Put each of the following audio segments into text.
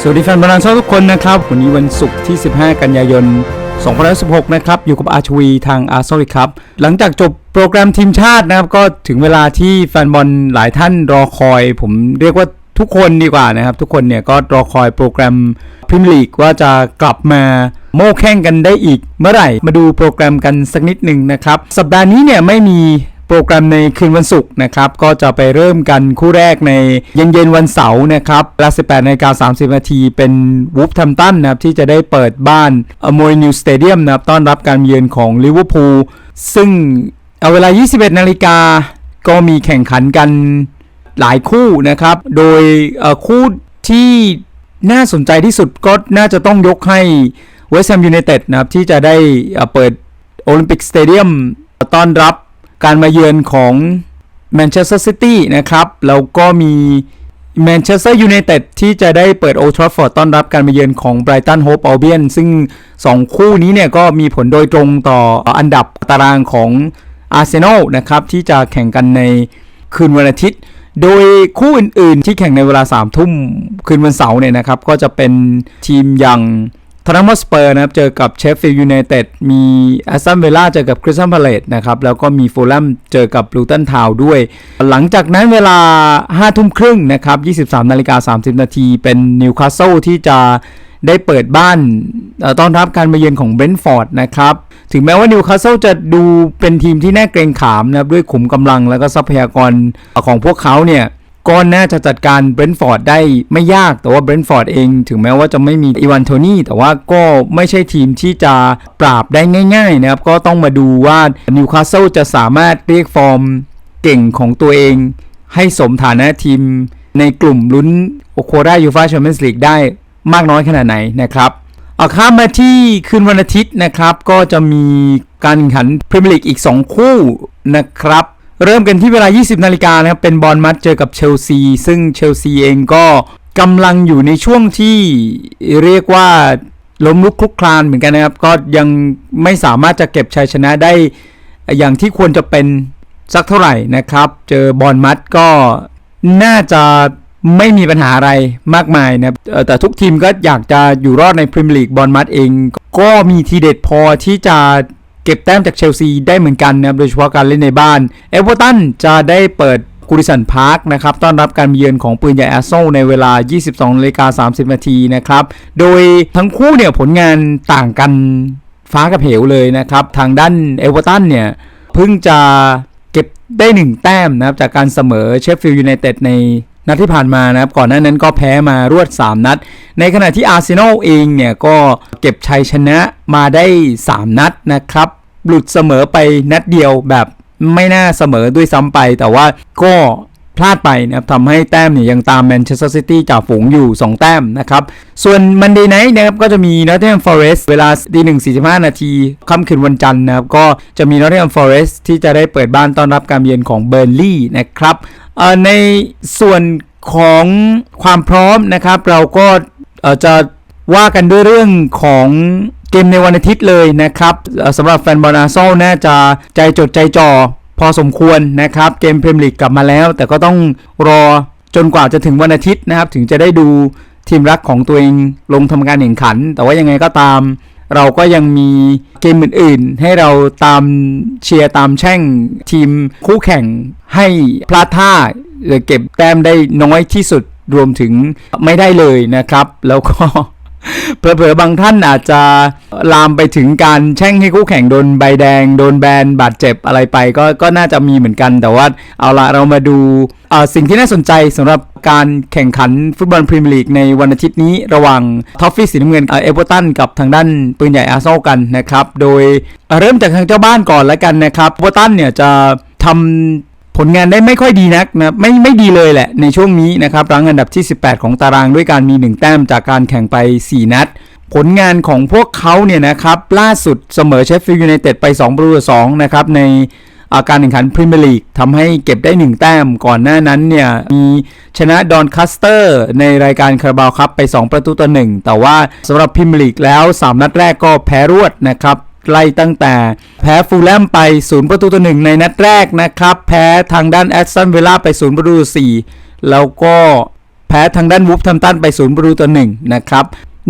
สวัสดีแฟนบอลชาวทุกคนนะครับ วันนี้วันศุกร์ที่ 15 กันยายน 2016 นะครับ อยู่กับอาชวีทางอาร์ซอลิครับ หลังจากจบโปรแกรมทีมชาตินะครับ ก็ถึงเวลาที่แฟนบอลหลายท่านรอคอย ผมเรียกว่าทุกคนดีกว่านะครับ ทุกคนเนี่ยก็รอคอยโปรแกรมพรีเมียร์ลีกว่าจะกลับมาโม้แข่งกันได้อีกเมื่อไหร่ มาดูโปรแกรมกันสักนิดหนึ่งนะครับ สัปดาห์นี้เนี่ยไม่มี โปรแกรมในคืนวันศุกร์นะครับก็จะไปเริ่มกันคู่แรกในเย็นเย็นๆวันเสาร์นะครับเวลา 18นาฬิกา30 นาที เป็นวูฟแทมตันนะครับที่จะได้เปิดบ้านอโมอยนิวสเตเดียมนะครับต้อนรับการเยือนของลิเวอร์พูลซึ่งเอาเวลา 21 นาฬิกาก็มีแข่งขันกันหลายคู่นะครับ โดยคู่ที่น่าสนใจที่สุดก็น่าจะต้องยกให้เวสต์แฮมยูไนเต็ดนะครับที่จะได้เปิดโอลิมปิกสเตเดียมต้อนรับ การมาเยือนของแมนเชสเตอร์ซิตี้นะครับแล้วก็มีแมนเชสเตอร์ยูไนเต็ดที่จะได้เปิดโอทราฟอร์ดต้อนรับการมาเยือนของไบรตันโฮปอัลเบียนซึ่ง 2 คู่นี้เนี่ยก็มีผลโดยตรงต่ออันดับตารางของอาร์เซนอลนะครับที่จะแข่งกันในคืนวันอาทิตย์ โดยคู่อื่นๆ ที่แข่งในเวลา3ทุ่มคืนวันเสาร์เนี่ยนะครับก็จะเป็นทีมอย่าง ทอนนัมสเปอร์นะครับ เจอกับเชฟฟิลด์ยูไนเต็ด มีแอสตันเวล่าเจอกับคริสตันพาเลตนะครับ แล้วก็มีฟูลแลมเจอกับลูตันทาวด้วย หลังจากนั้นเวลา 5 ทุ่มครึ่งนะครับ 23 นาฬิกา 30 นาที เป็นนิวคาสเซิลที่จะได้เปิดบ้านต้อนรับการมาเยือนของเบรนท์ฟอร์ดนะครับ ถึงแม้ว่านิวคาสเซิลจะดูเป็นทีมที่น่าเกรงขามนะครับ ด้วยขุมกำลังแล้วก็ทรัพยากรของพวกเขาเนี่ย ก็น่าจะจัดการเบรนท์ฟอร์ดได้ไม่ยากแต่ว่าเบรนท์ฟอร์ดเองถึงแม้ว่าจะไม่มีอีวานโทนี่แต่ว่าก็ไม่ใช่ทีมที่จะปราบได้ง่ายๆนะครับ ก็ต้องมาดูว่านิวคาสเซิลจะสามารถเรียกฟอร์มเก่งของตัวเอง ให้สมฐานะทีมในกลุ่มลุ้นโอโครายูฟาแชมเปี้ยนส์ลีกได้มากน้อยขนาดไหนนะครับเอาข้ามมาที่คืนวันอาทิตย์นะครับ ก็จะมีการแข่งขันพรีเมียร์ลีกอีก 2 คู่นะครับ เริ่มกันที่เวลา 20 นาฬิกานะครับ เป็นบอลมัดเจอกับเชลซี ซึ่งเชลซีเองก็กำลังอยู่ในช่วงที่เรียกว่าล้มลุกคลุกคลานเหมือนกันนะครับ ก็ยังไม่สามารถจะเก็บชัยชนะได้อย่างที่ควรจะเป็นสักเท่าไหร่นะครับ เจอบอลมัดก็น่าจะไม่มีปัญหาอะไรมากมายนะแต่ทุกทีมก็อยากจะอยู่รอดในพรีเมียร์ลีกบอลมัดเอง ก็มีทีเด็ดพอที่จะ เก็บแต้มจากเชลซีได้เหมือนกันนะครับโดยเฉพาะการเล่นในบ้าน เอเวอร์ตันจะได้เปิดกูริสันพาร์คนะครับต้อนรับการเยือนของปืนใหญ่แอสโซในเวลา 22นาฬิกา30 นาทีนะครับ โดยทั้งคู่เนี่ยผลงานต่างกันฟ้ากับเหวเลยนะครับ ทางด้านเอเวอร์ตันเนี่ยเพิ่งจะเก็บได้หนึ่งแต้มนะครับจากการเสมอเชฟฟิลด์ยูไนเต็ดใน นัดที่ผ่านมานะครับก่อนหน้านั้นก็แพ้มารวด 3 นัด ในขณะที่อาร์เซนอลเองเนี่ยก็เก็บชัยชนะมาได้ 3 นัดนะครับ หลุดเสมอไปนัดเดียวแบบไม่น่าเสมอด้วยซ้ำไป แต่ว่าก็ พลาดไปนะครับทำให้แต้มเนี่ยยังตามแมนเชสเตอร์ซิตี้จ่าฝูงอยู่ 2 แต้มนะครับ ส่วนมันเดย์ไนท์นะครับก็จะมีนอตเท h มฟอเรสต์เวลาตีหนึ่งสี่สิบห้านาทีค่ำคืนวันจันทร์นะครับก็จะมีนอตเท h มฟอเรสต์ที่จะได้เปิดบ้านต้อนรับการเยือนของเบอร์ลี่นะครับในส่วนของความพร้อมนะครับ เราก็จะว่ากันด้วยเรื่องของเกมในวันอาทิตย์เลยนะครับสำหรับแฟนบอลอาร์เซนอลน่าจะใจจดใจจ่อ พอสมควรนะครับ เกมพรีเมียร์ลีกกลับมาแล้ว แต่ก็ต้องรอจนกว่าจะถึงวันอาทิตย์นะครับ ถึงจะได้ดูทีมรักของตัวเองลงทำการแข่งขัน แต่ว่ายังไงก็ตาม เราก็ยังมีเกมอื่นๆ ให้เราตามเชียร์ตามแช่งทีมคู่แข่งให้พลาดท่าหรือเก็บแต้มได้น้อยที่สุดรวมถึงไม่ได้เลยนะครับ แล้วก็ เผลอๆบางท่านอาจจะลามไปถึงการแช่งให้คู่แข่งโดนใบแดง โดนแบนบาดเจ็บอะไรไป ก็ก็น่าจะมีเหมือนกัน แต่ว่าเอาละเรามาดูสิ่งที่น่าสนใจสำหรับการแข่งขันฟุตบอลพรีเมียร์ลีกในวันอาทิตย์นี้ระหว่างทอฟฟี่สีน้ำเงินเอเวอร์ตันกับทางด้านปืนใหญ่อาร์เซนอลกันนะครับ โดยเอ่อเริ่มจากทางเจ้าบ้านก่อนแล้วกันนะครับเอเวอร์ตันเนี่ยจะทำ ผลงานได้ไม่ค่อยดีนักนะไม่ไม่ดีเลยแหละในช่วงนี้นะครับรั้งอันดับที่ 18 ของตารางด้วยการมี 1 แต้มจากการแข่งไป 4 นัด ผลงานของพวกเขาเนี่ยนะครับล่าสุดเสมอเชฟฟิลด์ยูไนเต็ดไป2ประตูต่อ2นะครับในอาการแข่งขันพรีเมียร์ลีกทำให้เก็บได้ 1 แต้มก่อนหน้านั้นเนี่ยมีชนะดอนคัสเตอร์ในรายการคาราบาวครับไป 2 ประตูต่อ1แต่ว่าสำหรับพรีเมียร์ลีกแล้ว 3 นัดแรกก็แพ้รวดนะครับ ไล่ตั้งแต่ แพ้ฟูลแลมไป0ประตูต่อหนึ่งในนัดแรกนะครับ แพ้ทางด้านแอสตันเวลาไป0ประตูต่อสี่แล้วก็แพ้ทางด้านวูฟทัมตันไป0ประตูต่อหนึ่งนะครับ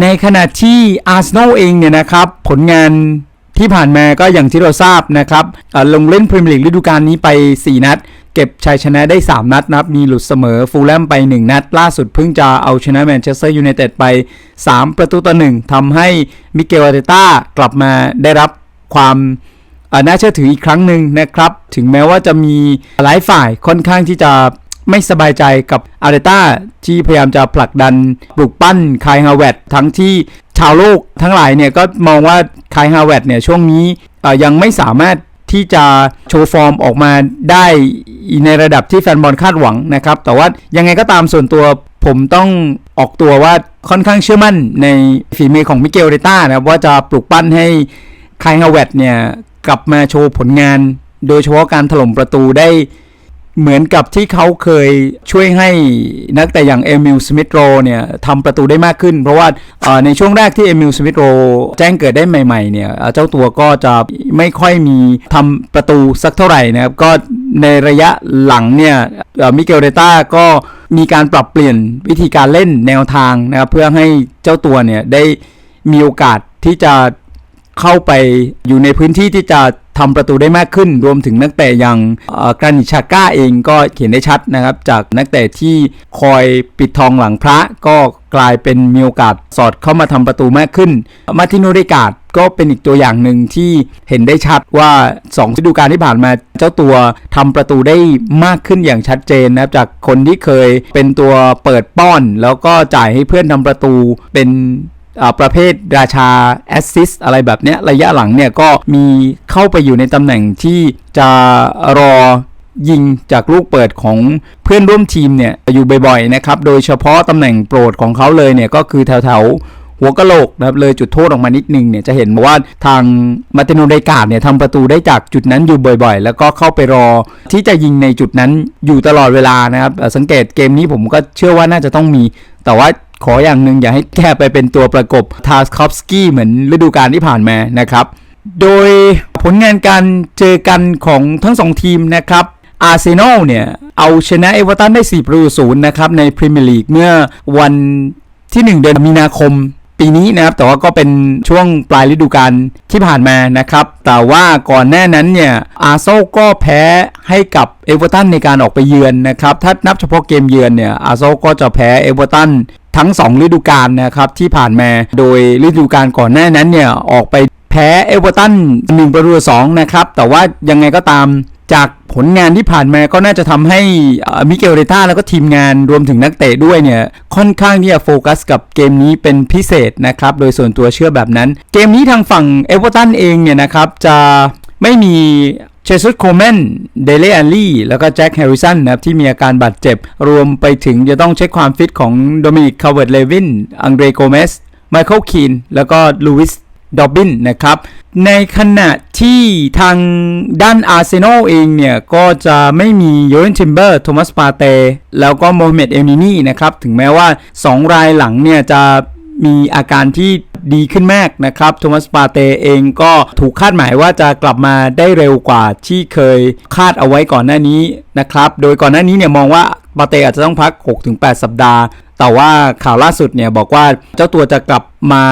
ในขณะที่อาร์เซนอลเองเนี่ยนะครับผลงานที่ผ่านมาก็อย่างที่เราทราบนะครับลงเล่นพรีเมียร์ลีกฤดูกาลนี้ไป 4 นัด เก็บชัยชนะได้ 3 นัดนะครับ มีหลุดเสมอฟูลแลมไป 1 นัด ล่าสุดเพิ่งจะเอาชนะแมนเชสเตอร์ยูไนเต็ดไป 3 ประตูต่อ1ทำให้มิเกลอาร์เตต้ากลับมาได้รับความน่าเชื่อถืออีกครั้งหนึ่งนะครับ ถึงแม้ว่าจะมีหลายฝ่ายค่อนข้างที่จะไม่สบายใจกับอาร์เตต้าที่พยายามจะผลักดันปลุกปั้นคายฮาวเวตทั้งที่ชาวโลกทั้งหลายเนี่ยก็มองว่าคายฮาวเวตเนี่ยช่วงนี้ยังไม่สามารถ ที่จะโชว์ฟอร์มออกมาได้ในระดับที่แฟนบอลคาดหวังนะครับ แต่ว่ายังไงก็ตามส่วนตัวผมต้องออกตัวว่าค่อนข้างเชื่อมั่นในฝีมือของมิเกลเดต้านะครับว่าจะปลุกปั้นให้ไคฮาวเวตเนี่ยกลับมาโชว์ผลงาน โดยเฉพาะการถล่มประตูได้ เหมือนกับที่เขาเคยช่วยให้นักแต่อย่างเอมิลสมิธโรเนี่ยทำประตูได้มากขึ้น เพราะว่าในช่วงแรกที่เอมิลสมิธโรแจ้งเกิดได้ใหม่ๆเนี่ยเจ้าตัวก็จะไม่ค่อยมีทำประตูสักเท่าไหร่นะครับ ก็ในระยะหลังเนี่ยมิเกลเดต้าก็มีการปรับเปลี่ยนวิธีการเล่นแนวทางนะครับเพื่อให้เจ้าตัวเนี่ยได้มีโอกาสที่จะเข้าไปอยู่ในพื้นที่ที่จะ ทำประตูได้มากขึ้น รวมถึงนักเตะอย่างกรานิชาก้าเองก็เห็นได้ชัดนะครับ จากนักเตะที่คอยปิดทองหลังพระก็กลายเป็นมีโอกาสสอดเข้ามาทำประตูมากขึ้น มาติโนเดกาดก็เป็นอีกตัวอย่างหนึ่งที่เห็นได้ชัดว่า2ฤดูกาลที่ผ่านมาเจ้าตัวทำประตูได้มากขึ้นอย่างชัดเจนนะครับจากคนที่เคยเป็นตัวเปิดป้อน แล้วก็จ่ายให้เพื่อนทำประตูเป็น ประเภทราชาแอสซิสอะไรแบบเนี้ยระยะหลังเนี่ยก็มีเข้าไปอยู่ในตำแหน่งที่จะรอยิงจากลูกเปิดของเพื่อนร่วมทีมเนี่ยอยู่บ่อยๆนะครับ โดยเฉพาะตำแหน่งโปรดของเขาเลยเนี่ยก็คือแถวๆหัวกะโหลกนะครับเลยจุดโทษออกมานิดนึงเนี่ยจะเห็นว่าทางมาเตโนไดกาดเนี่ยทำประตูได้จากจุดนั้นอยู่บ่อยๆ แล้วก็เข้าไปรอที่จะยิงในจุดนั้นอยู่ตลอดเวลานะครับสังเกตเกมนี้ผมก็เชื่อว่าน่าจะต้องมี แต่ว่า ขออย่างหนึ่งอย่าให้แกไปเป็นตัวประกบทาสคอฟสกี้เหมือนฤดูกาลที่ผ่านมานะครับ โดยผลงานการเจอกันของทั้งสองทีมนะครับอาร์เซนอลเนี่ย เอาชนะเอเวอร์ตันได้ 4 ประตูศูนย์นะครับ ในพรีเมียร์ลีกเมื่อวันที่ 1 เดือนมีนาคมปีนี้นะครับ แต่ว่าก็เป็นช่วงปลายฤดูกาลที่ผ่านมานะครับ แต่ว่าก่อนหน้านั้นเนี่ย อาร์เซลก็แพ้ให้กับเอเวอร์ตันในการออกไปเยือนนะครับ ถ้านับเฉพาะเกมเยือนเนี่ย อาร์เซลก็จะแพ้เอเวอร์ตัน ทั้ง 2 ฤดูกาลนะครับที่ผ่านมา โดยฤดูกาลก่อนหน้านั้นเนี่ยออกไปแพ้เอเวอร์ตัน1ประตู2นะครับ แต่ว่ายังไงก็ตามจากผลงานที่ผ่านมาก็น่าจะทำให้มิเกลเรต้าแล้วก็ทีมงานรวมถึงนักเตะด้วยเนี่ย ค่อนข้างที่จะโฟกัสกับเกมนี้เป็นพิเศษนะครับ โดยส่วนตัวเชื่อแบบนั้น เกมนี้ทางฝั่งเอเวอร์ตันเองเนี่ยนะครับจะไม่มี เชสุดโคแมนเดเลอันลี่แล้วก็แจ็คแฮร์ริสันนะครับที่มีอาการบาดเจ็บ รวมไปถึงจะต้องเช็คความฟิตของโดมินิกคาเวิร์ดเลวิน อังเดรโกเมส ไมเคิลคีน แล้วก็ลูวิสดอบบินนะครับ ในขณะที่ทางด้านอาร์เซนอลเองเนี่ย ก็จะไม่มีโยเรนทิมเบอร์โทมัสปาเต แล้วก็โมฮัมเหม็ดเอลนินี่นะครับ ถึงแม้ว่า 2 รายหลังเนี่ย จะมีอาการที่ ดีขึ้นมากนะครับโทมัสปาเตเองก็ถูกคาดหมายว่าจะกลับมาได้เร็วกว่าที่เคยคาดเอาไว้ก่อนหน้านี้นะครับโดยก่อนหน้านี้เนี่ยมองว่าปาเตอาจจะต้องพัก 6-8 สัปดาห์ แต่ว่าข่าวล่าสุดเนี่ยบอกว่าเจ้าตัวจะกลับมา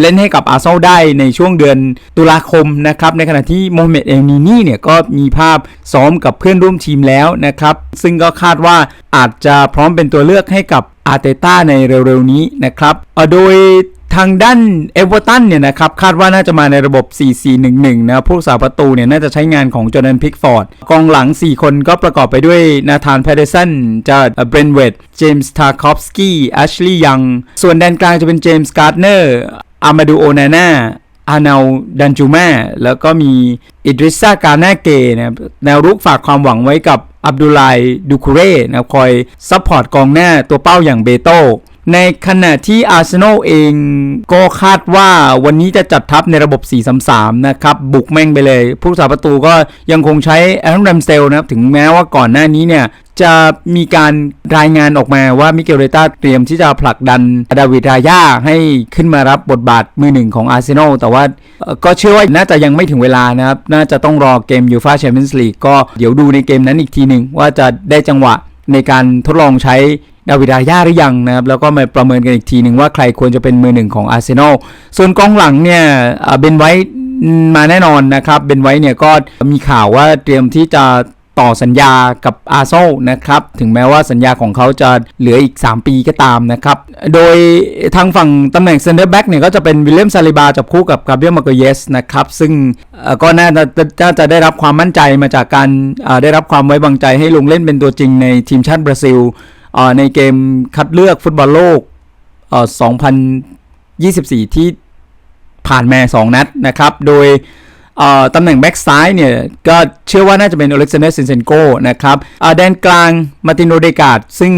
เล่นให้กับอาร์เซนอลได้ในช่วงเดือนตุลาคมนะครับในขณะที่โมฮัมเหม็ดเอลนีนี่เนี่ยก็มีภาพซ้อมกับเพื่อนร่วมทีมแล้วนะครับซึ่งก็คาดว่าอาจจะพร้อมเป็นตัวเลือกให้กับอาร์เตต้าในเร็วๆนี้นะครับโดย ทางด้านเอเวอร์ตันเนี่ยนะครับคาดว่าน่าจะมาในระบบ 4-4-1-1 นะผู้รักษาประตูเนี่ยน่าจะใช้งานของจอร์แดนพิกฟอร์ดกองหลัง 4 คนก็ประกอบไปด้วยนาธานแพเดสันจะเบรนเวดเจมส์ทาคอฟสกี้แอชลีย์ยัง ส่วนแดนกลางจะเป็นเจมส์การ์ดเนอร์อามาดูโอนาน่าอานาดันจูแมาแล้วก็มีอิดริสซากานาเกนะแนวรุกฝากความหวังไว้กับอับดุลไลดูคูเร่นะครับคอยซัพพอร์ตกองหน้าตัวเป้าอย่างเบโต ในขณะที่อาร์เซนอลเองก็คาดว่าวันนี้จะจัดทัพในระบบ 4-3-3 นะครับ บุกแม่งไปเลย ผู้รักษาประตูก็ยังคงใช้แอรอนแรมสเตลนะครับ ถึงแม้ว่าก่อนหน้านี้เนี่ย จะมีการรายงานออกมาว่ามิเกลเรต้าเตรียมที่จะผลักดันดาวิดรายาให้ขึ้นมารับบทบาทมือหนึ่งของอาร์เซนอลแต่ว่าก็เชื่อว่าน่าจะยังไม่ถึงเวลานะครับ น่าจะต้องรอเกมยูฟาแชมเปี้ยนส์ลีกก็เดี๋ยวดูในเกมนั้นอีกทีหนึ่งว่าจะได้จังหวะในการทดลองใช้ ดาวิดรายาหรือยังนะครับแล้วก็มาประเมินกันอีกทีหนึ่งว่าใครควรจะเป็นมือหนึ่งของอาร์เซนอลส่วนกองหลังเนี่ยเบนไว้มาแน่นอนนะครับเบนไว้เนี่ยก็มีข่าวว่าเตรียมที่จะต่อสัญญากับอาร์เซนนะครับ ถึงแม้ว่าสัญญาของเขาจะเหลืออีก 3 ปีก็ตามนะครับ โดยทางฝั่งตำแหน่งเซนเตอร์แบ็กเนี่ยก็จะเป็นวิลเลียมซาลิบาจับคู่กับกาเบียลมาโกเยสนะครับ ซึ่งก็น่าจะน่าจะได้รับความมั่นใจมาจากการได้รับความไว้วางใจให้ลงเล่นเป็นตัวจริงในทีมชาติบราซิล ในเกมคัดเลือกฟุตบอลโลก 2024 ที่ผ่านมา2นัดนะครับ โดยตำแหน่งแบ็กซ้ายเนี่ย ก็เชื่อว่าน่าจะเป็นอเล็กซานเดอร์เซนเซนโกนะครับอ่อแดนกลางมาตินโรเดกาดซึ่ง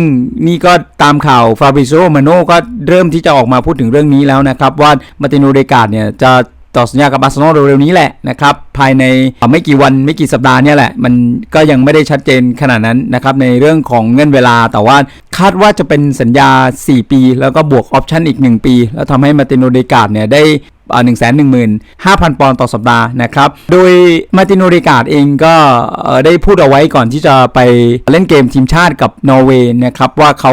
นี่ก็ตามข่าวฟาบริโซมาโนก็เริ่มที่จะออกมาพูดถึงเรื่องนี้แล้วนะครับ ว่ามาตินโรเดกาดเนี่ยจะ ต่อสัญญากับอาร์เซนอลเร็วๆนี้แหละนะครับภายในไม่กี่วันไม่กี่สัปดาห์เนี่ยแหละ มันก็ยังไม่ได้ชัดเจนขนาดนั้นนะครับในเรื่องของเงื่อนเวลา แต่ว่าคาดว่าจะเป็นสัญญา 4 ปี แล้วก็บวกออปชั่นอีก 1 ปี แล้วทำให้มาตินโรเดกาดเนี่ยได้หนึ่งแสนหนึ่งหมื่นห้าพันปอนด์ต่อสัปดาห์นะครับ โดยมาตินโนเดกาดเองก็ได้พูดเอาไว้ก่อนที่จะไปเล่นเกมทีมชาติกับนอร์เวย์นะครับว่าเขา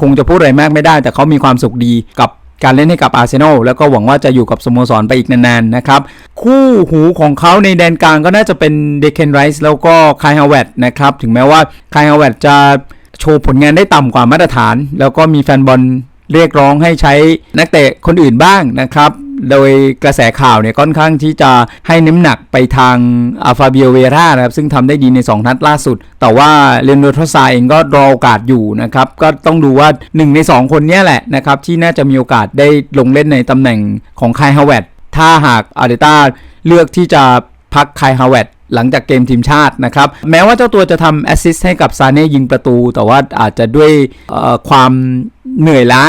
คงจะพูดอะไรมากไม่ได้ แต่เขามีความสุขดีกับ การเล่นให้กับอาร์เซนอลแล้วก็หวังว่าจะอยู่กับสโมสรไปอีกนานๆนะครับ คู่หูของเขาในแดนกลางก็น่าจะเป็นเดเคนไรส์แล้วก็คายฮาวเวตนะครับ ถึงแม้ว่าคายฮาวเวตจะโชว์ผลงานได้ต่ำกว่ามาตรฐาน แล้วก็มีแฟนบอลเรียกร้องให้ใช้นักเตะคนอื่นบ้างนะครับ โดยกระแสข่าวเนี่ยค่อนข้างที่จะให้น้ำหนักไปทางอาฟาเบียเวรานะครับ ซึ่งทำได้ดีใน 2 นัดล่าสุด แต่ว่าเรนโดทรซาเองก็รอโอกาสอยู่นะครับ ก็ต้องดูว่า 1 ใน 2 คนนี้แหละนะครับ ที่น่าจะมีโอกาสได้ลงเล่นในตำแหน่งของคายฮาวเวตถ้าหากอาร์เดต้าเลือกที่จะพักคายฮาวเวตหลังจากเกมทีมชาตินะครับ แม้ว่าเจ้าตัวจะทำแอสซิสต์ให้กับซาเน่ยิงประตู แต่ว่าอาจจะด้วยความ เหนื่อยล้า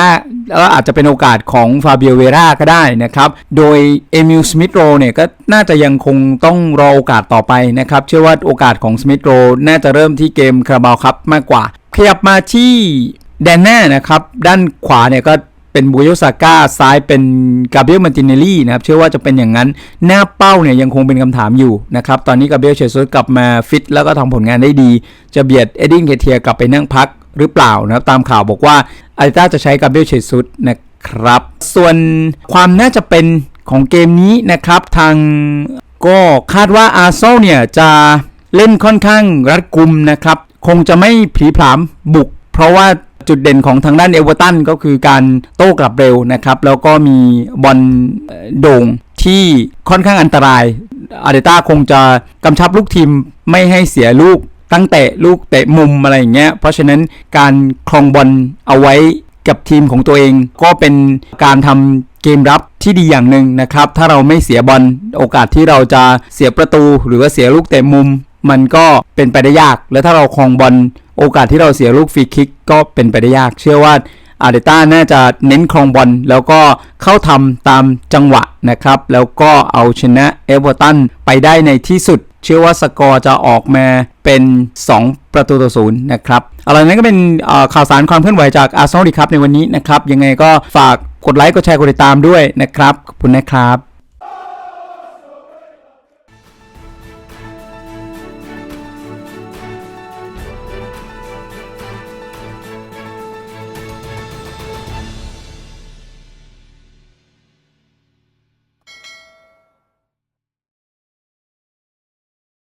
แล้วอาจจะเป็นโอกาสของฟาเบียเวราก็ได้นะครับ โดยเอมิลสมิธโรเนี่ยก็น่าจะยังคงต้องรอโอกาสต่อไปนะครับ เชื่อว่าโอกาสของสมิธโรน่าจะเริ่มที่เกมคาราบาวครับมากกว่า ขยับมาที่แดนหน้านะครับ ด้านขวาเนี่ยก็เป็นบูโยซาก้าซ้ายเป็นกาเบรียลมันติเนลลี่นะครับ เชื่อว่าจะเป็นอย่างนั้นหน้าเป้าเนี่ยยังคงเป็นคำถามอยู่นะครับ ตอนนี้กาเบรียลเชซุสกลับมาฟิตแล้วก็ทำผลงานได้ดี จะเบียดเอดดินเคเทียกลับไปนั่งพัก หรือเปล่านะครับ ตามข่าวบอกว่าอาริต้าจะใช้กาเบรียลเชซุสนะครับ ส่วนความน่าจะเป็นของเกมนี้นะครับทางก็คาดว่าอาร์เซนอลเนี่ยจะเล่นค่อนข้างรัดกุมนะครับ คงจะไม่ผีผามบุก เพราะว่าจุดเด่นของทางด้านเอเวอร์ตันก็คือการโต้กลับเร็วนะครับ แล้วก็มีบอลโด่งที่ค่อนข้างอันตรายอาร์เดต้าคงจะกำชับลูกทีมไม่ให้เสียลูก ตั้งแต่ลูกเตะมุมอะไรอย่างเงี้ย เพราะฉะนั้นการครองบอลเอาไว้กับทีมของตัวเอง ก็เป็นการทำเกมรับที่ดีอย่างหนึ่งนะครับ ถ้าเราไม่เสียบอลโอกาสที่เราจะเสียประตู หรือว่าเสียลูกเตะมุม มันก็เป็นไปได้ยาก และถ้าเราครองบอลโอกาสที่เราเสียลูกฟรีคิกก็เป็นไปได้ยาก เชื่อว่าอาร์เดต้าน่าจะเน้นครองบอลแล้วก็เข้าทำตามจังหวะนะครับ แล้วก็เอาชนะเอเวอร์ตันไปได้ในที่สุด เชื่อว่าสกอร์จะออกมาเป็น 2 ประตูต่อศูนย์นะครับเอาล่ะนั้นก็เป็นข่าวสารความเคลื่อนไหวจากอาร์เซนอลดีครับในวันนี้นะครับ ยังไงก็ฝากกดไลค์กดแชร์กดติดตามด้วยนะครับขอบคุณนะครับ